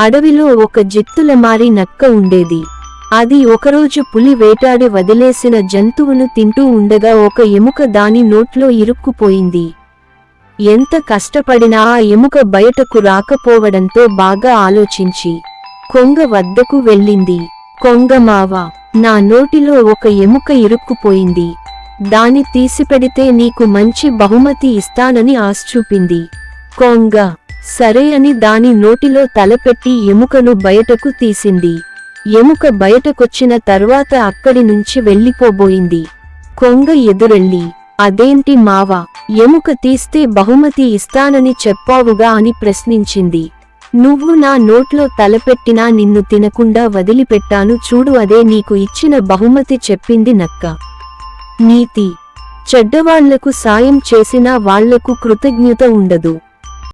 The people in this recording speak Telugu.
అడవిలో ఒక జిత్తులమారి నక్క ఉండేది. అది ఒకరోజు పులి వేటాడి వదిలేసిన జంతువును తింటూ ఉండగా ఒక ఎముక దాని నోట్లో ఇరుక్కుపోయింది. ఎంత కష్టపడినా ఆ ఎముక బయటకు రాకపోవడంతో బాగా ఆలోచించి కొంగ వద్దకు వెళ్ళింది. కొంగమావ నా నోటిలో ఒక ఎముక ఇరుక్కుపోయింది. దాని తీసిపెడితే నీకు మంచి బహుమతి ఇస్తానని ఆశ్చూపింది. కొంగ సరే అని దాని నోటిలో తలపెట్టి ఎముకను బయటకు తీసింది. ఎముక బయటకొచ్చిన తర్వాత అక్కడి నుంచి వెళ్ళిపోబోయింది. కొంగ ఎదురెళ్ళి అదేంటి మావా ఎముక తీస్తే బహుమతి ఇస్తానని చెప్పావుగా అని ప్రశ్నించింది. నువ్వు నా నోట్లో తలపెట్టినా నిన్ను తినకుండా వదిలిపెట్టాను చూడు అదే నీకు ఇచ్చిన బహుమతి చెప్పింది నక్క. నీతి చెడ్డవాళ్ళకు సాయం చేసినా వాళ్ళకు కృతజ్ఞత ఉండదు.